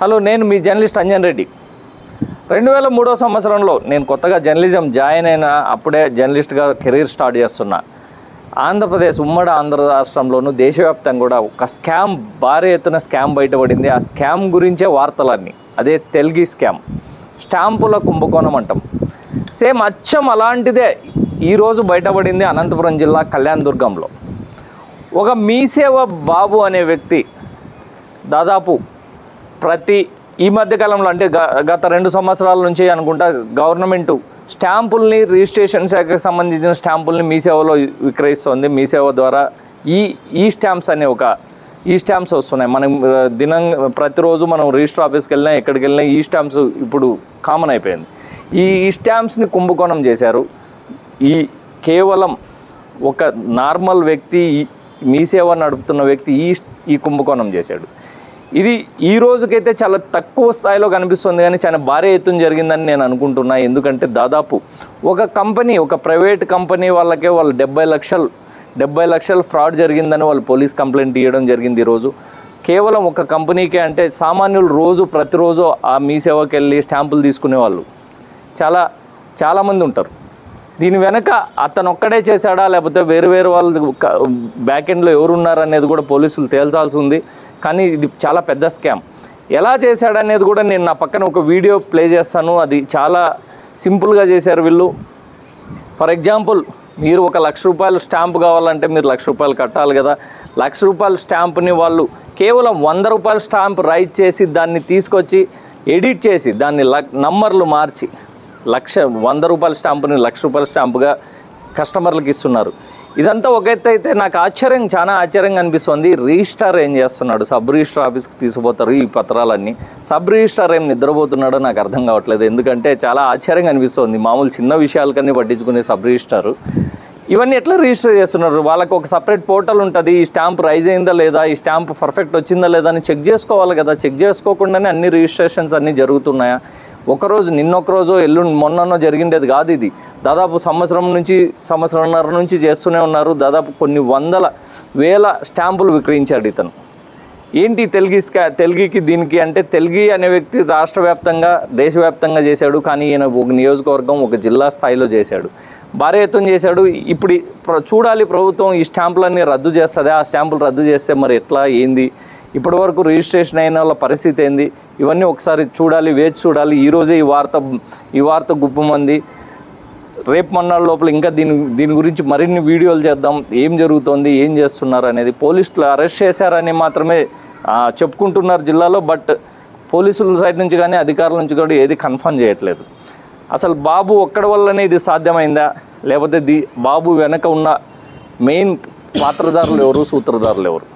Hello నేను మీ journalist Anjan Reddy. రెండు వేల మూడో సంవత్సరంలో నేను కొత్తగా జర్నలిజం జాయిన్ అయిన అప్పుడే జర్నలిస్ట్గా కెరీర్ స్టార్ట్ చేస్తున్నా. ఆంధ్రప్రదేశ్ ఉమ్మడి ఆంధ్ర రాష్ట్రంలోనూ దేశవ్యాప్తంగా కూడా ఒక స్కామ్ భారీ ఎత్తున స్కామ్ బయటపడింది. ఆ స్కామ్ గురించే వార్తలన్నీ. అదే తెలుగు స్కామ్. స్టాంపుల కుంభకోణం అంటాం. సేమ్ అచ్చం అలాంటిదే ఈరోజు బయటపడింది అనంతపురం జిల్లా కళ్యాణ్ దుర్గంలో ఒక మీసేవ బాబు అనే వ్యక్తి దాదాపు ప్రతి ఈ మధ్య కాలంలో అంటే గ- గత రెండు సంవత్సరాల నుంచి అనుకుంటా గవర్నమెంట్ స్టాంపుల్ని రిజిస్ట్రేషన్ శాఖకు సంబంధించిన స్టాంపుల్ని మీ సేవలో విక్రయిస్తుంది. మీ సేవ ద్వారా ఈ ఈ స్టాంప్స్ అనే ఒక ఈ స్టాంప్స్ వస్తున్నాయి. మనం దినం ప్రతిరోజు మనం రిజిస్టర్ ఆఫీస్కి వెళ్ళినా ఎక్కడికి వెళ్ళినా ఈ స్టాంప్స్ ఇప్పుడు కామన్ అయిపోయింది. ఈ ఈ స్టాంప్స్ని కుంభకోణం చేశారు. ఈ కేవలం ఒక నార్మల్ వ్యక్తి ఈ- మీ సేవ నడుపుతున్న వ్యక్తి ఈ ఈ కుంభకోణం చేశాడు. ఇది ఈ రోజుకైతే చాలా తక్కువ స్థాయిలో కనిపిస్తుంది కానీ చాలా భారీ ఎత్తున జరిగిందని నేను అనుకుంటున్నా. ఎందుకంటే దాదాపు ఒక కంపెనీ ఒక ప్రైవేట్ కంపెనీ వాళ్ళకే వాళ్ళు డెబ్బై లక్షలు డెబ్బై లక్షలు ఫ్రాడ్ జరిగిందని వాళ్ళు పోలీస్ కంప్లైంట్ ఇవ్వడం జరిగింది ఈరోజు. కేవలం ఒక కంపెనీకే అంటే సామాన్యులు రోజు ప్రతిరోజు ఆ మీ సేవకి వెళ్ళి స్టాంపులు తీసుకునే వాళ్ళు చాలా చాలామంది ఉంటారు. దీని వెనక అతను ఒక్కడే చేశాడా? లేకపోతే వేరు వేరు వాళ్ళు బ్యాక్ ఎండ్లో ఎవరున్నారు అనేది కూడా పోలీసులు తేల్చాల్సి ఉంది కానీ ఇది చాలా పెద్ద స్కామ్ ఎలా చేశాడనేది కూడా నేను నా పక్కన ఒక వీడియో ప్లే చేస్తాను. అది చాలా సింపుల్గా చేశారు వీళ్ళు. ఫర్ ఎగ్జాంపుల్ మీరు ఒక లక్ష రూపాయలు స్టాంప్ కావాలంటే మీరు లక్ష రూపాయలు కట్టాలి కదా. లక్ష రూపాయల స్టాంప్ని వాళ్ళు కేవలం వంద రూపాయల స్టాంప్ రైట్ చేసి దాన్ని తీసుకొచ్చి ఎడిట్ చేసి దాన్ని లక్ నంబర్లు మార్చి లక్ష వంద రూపాయల స్టాంపుని లక్ష రూపాయల స్టాంపుగా కస్టమర్లకు ఇస్తున్నారు. ఇదంతా ఒక ఎత్తు అయితే నాకు ఆశ్చర్యం చాలా ఆశ్చర్యంగా అనిపిస్తుంది. రిజిస్టార్ ఏం చేస్తున్నాడు? సబ్ రిజిస్టర్ ఆఫీస్కి తీసుకుపోతారు ఈ పత్రాలన్నీ. సబ్ రిజిస్టార్ ఏం నిద్రపోతున్నాడో నాకు అర్థం కావట్లేదు. ఎందుకంటే చాలా ఆశ్చర్యంగా అనిపిస్తుంది. మామూలు చిన్న విషయాలకన్నీ పట్టించుకునే సబ్ రిజిస్టారు ఇవన్నీ ఎట్లా రిజిస్టర్ చేస్తున్నారు? వాళ్ళకి ఒక సపరేట్ పోర్టల్ ఉంటుంది. ఈ స్టాంప్ రైజ్ అయిందా లేదా? ఈ స్టాంప్ పర్ఫెక్ట్ వచ్చిందా లేదా అని చెక్ చేసుకోవాలి కదా. చెక్ చేసుకోకుండానే అన్ని రిజిస్ట్రేషన్స్ అన్నీ జరుగుతున్నాయా? ఒకరోజు నిన్నొకరోజో ఎల్లుండి మొన్ననో జరిగిండేది కాదు ఇది. దాదాపు సంవత్సరం నుంచి సంవత్సరంన్నర నుంచి చేస్తూనే ఉన్నారు. దాదాపు కొన్ని వందల వేల స్టాంపులు విక్రయించాడు ఇతను. ఏంటి తెలుగు తెలుగుకి దీనికి అంటే తెలుగు అనే వ్యక్తి రాష్ట్ర వ్యాప్తంగా దేశవ్యాప్తంగా చేశాడు. కానీ ఈయన ఒక నియోజకవర్గం ఒక జిల్లా స్థాయిలో చేశాడు. భారీ ఎత్తున చేశాడు. ఇప్పుడు చూడాలి ప్రభుత్వం ఈ స్టాంపులన్నీ రద్దు చేస్తుంది? ఆ స్టాంపులు రద్దు చేస్తే మరి ఎట్లా? ఏంది? ఇప్పటి వరకు రిజిస్ట్రేషన్ అయిన వాళ్ళ పరిస్థితి ఏంది? ఇవన్నీ ఒకసారి చూడాలి వేచి చూడాలి. ఈరోజే ఈ వార్త ఈ వార్త గుప్పమంది. రేపు మొన్నాళ్ళ లోపల ఇంకా దీని దీని గురించి మరిన్ని వీడియోలు చేద్దాం. ఏం జరుగుతోంది ఏం చేస్తున్నారు అనేది పోలీసులు అరెస్ట్ చేశారని మాత్రమే చెప్పుకుంటున్నారు జిల్లాలో. బట్ పోలీసుల సైడ్ నుంచి కానీ అధికారుల నుంచి కూడా ఏది కన్ఫర్మ్ చేయట్లేదు. అసలు బాబు ఒక్కడి వల్లనే ఇది సాధ్యమైందా? లేకపోతే ది బాబు వెనక ఉన్న మెయిన్ పాత్రధారులు ఎవరు సూత్రధారులు ఎవరు?